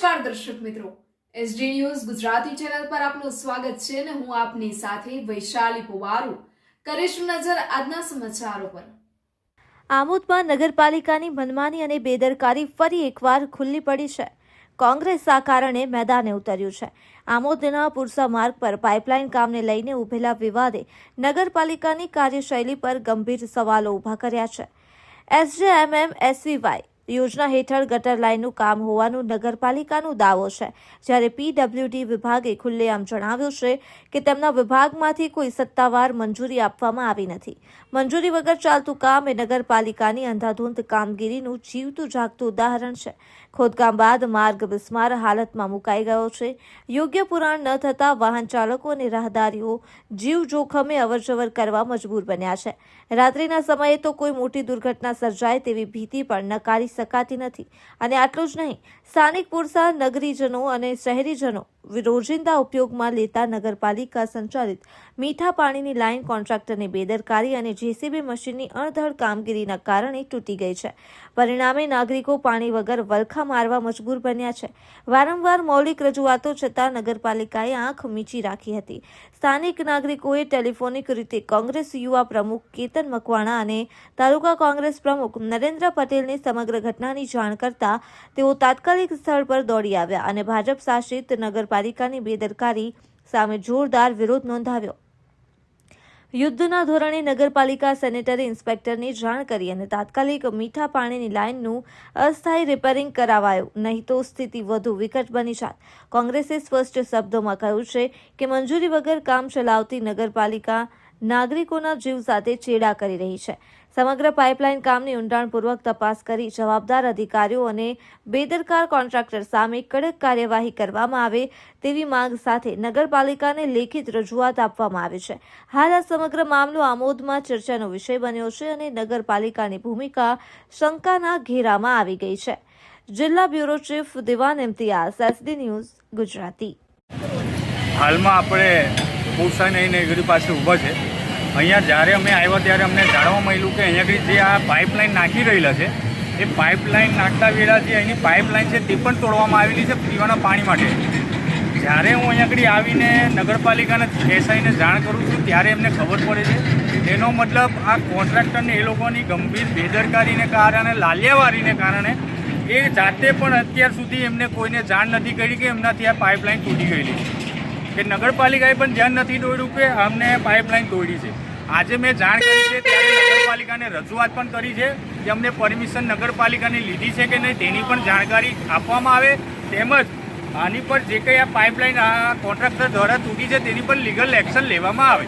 નમસ્કાર દર્શક મિત્રો. એસડી ન્યૂઝ ગુજરાતી ચેનલ પર આપનું સ્વાગત છે અને હું આપની સાથે વૈશાલી પુવારુ. કરીશું નજર આજના સમાચારો પર. આમોદમાં નગરપાલિકાની મનમાની અને બેદરકારી ફરી એકવાર ખુલ્લી પડી છે. કોંગ્રેસ આ કારણે મેદાને ઉતર્યું છે. આમોદના પુરસા માર્ગ પર પાઇપલાઇન કામને લઈને ઉભેલા વિવાદે નગરપાલિકાની કાર્યશૈલી પર ગંભીર સવાલો ઊભા કર્યા છે. એસજેએમએમ એસવીવાય યોજના હેઠળ ગટર લાઇનનું કામ હોવાનું નગરપાલિકાનો દાવો છે. જ્યારે પીડબ્લ્યુડી વિભાગે ખુલ્લેઆમ જણાવ્યું છે કે તેમના વિભાગમાંથી કોઈ સત્તાવાર મંજૂરી આપવામાં આવી નથી. મંજૂરી વગર ચાલતું કામ એ નગરપાલિકાની અંધાધૂંધ કામગીરીનું જીવતું જાગતું ઉદાહરણ છે. ખોદકામ બાદ માર્ગ બિસ્માર હાલતમાં મુકાઈ ગયો છે. યોગ્ય પુરાણ ન થતાં વાહન ચાલકો અને રાહદારીઓ જીવ જોખમે અવરજવર કરવા મજબૂર બન્યા છે. રાત્રિના સમયે તો કોઈ મોટી દુર્ઘટના સર્જાય તેવી ભીતિ પણ નકારી શકાતી નથી. અને આટલું જ નહીં સ્થાનિક પુરસા નગરીજનો અને શહેરીજનો રોજિંદા ઉપયોગમાં લેતા નગરપાલિકા સંચાલિત મીઠા પાણીની લાઇન કોન્ટ્રાક્ટરની બેદરકારી અને જેસીબી મશીનની અણધડ કામગીરીના કારણે તૂટી ગઈ છે. પરિણામે નાગરિકો પાણી વગર વલખા મારવા મજબૂર બન્યા છે. વારંવાર મૌલિક રજૂઆતો છતાં નગરપાલિકાએ આંખ મીચી રાખી હતી. સ્થાનિક નાગરિકોએ ટેલિફોનિક રીતે કોંગ્રેસ યુવા પ્રમુખ કેતન મકવાણા અને તાલુકા કોંગ્રેસ પ્રમુખ નરેન્દ્ર પટેલને સમગ્ર ઘટનાની જાણ કરતા તેઓ તાત્કાલિક સ્થળ પર દોડી આવ્યા અને ભાજપ શાસિત નગરપાલિકાની બેદરકારી સામે જોરદાર વિરોધ નોંધાવ્યો. યુદ્ધના ધોરણે નગરપાલિકા સેનેટરી ઇન્સ્પેક્ટરને જાણ કરી અને તાત્કાલિક મીઠા પાણીની લાઇનનું અસ્થાયી રિપેરિંગ કરાવાયું. નહીં તો સ્થિતિ વધુ વિકટ બની જાત. કોંગ્રેસે સ્પષ્ટ શબ્દોમાં કહ્યું છે કે મંજૂરી વગર કામ ચલાવતી નગરપાલિકા નાગરિકોના જીવ સાથે ચેડા કરી રહી છે. સમગ્ર પાઇપલાઇન કામની ઊંડાણપૂર્વક તપાસ કરી જવાબદાર અધિકારીઓ અને બેદરકાર કોન્ટ્રાક્ટર સામે કડક કાર્યવાહી કરવામાં આવે તેવી માંગ સાથે નગરપાલિકાને લેખિત રજૂઆત આપવામાં આવી છે. હાલ આ સમગ્ર મામલો આમોદમાં ચર્ચાનો વિષય બન્યો છે અને નગરપાલિકાની ભૂમિકા શંકાના ઘેરામાં આવી ગઈ છે. જિલ્લા બ્યુરો ચીફ દિવાન ઇમ્તિયાઝ એસડી ન્યૂઝ, ગુજરાતી. હાલમાં આપણે પુરસા નહીં નગરી પાસે ઊભા છે. અહીંયા જ્યારે અમે આવ્યા ત્યારે અમને જાણવા મળ્યું કે અહીંયા જે આ પાઇપલાઇન નાખી રહેલા છે, એ પાઇપલાઇન નાખતા વેળા જે અહીંની પાઇપલાઇન છે તે પણ તોડવામાં આવેલી છે પીવાના પાણી માટે. જ્યારે હું અહીંયા આવીને નગરપાલિકાને ફેસાઈને જાણ કરું છું, ત્યારે એમને ખબર પડે છે એનો મતલબ આ કોન્ટ્રાક્ટરને એ લોકોની ગંભીર બેદરકારીને કારણે લાલિયાવારીને કારણે એ જાતે પણ અત્યાર સુધી એમને કોઈને જાણ નથી કરી કે એમનાથી આ પાઇપલાઇન તૂટી ગયેલી છે. કે નગરપાલિકાએ પણ ધ્યાન નથી દોર્યું કે અમને પાઇપલાઇન તોડી છે. આજે મેં જાણ કરી છે ત્યારે નગરપાલિકાને રજૂઆત પણ કરી છે કે અમને પરમિશન નગરપાલિકાની લીધી છે કે નહીં તેની પણ જાણકારી આપવામાં આવે. તેમજ આની પર જે કંઈ આ પાઇપલાઇન આ કોન્ટ્રાક્ટર દ્વારા તૂટી છે તેની પર લીગલ એક્શન લેવામાં આવે.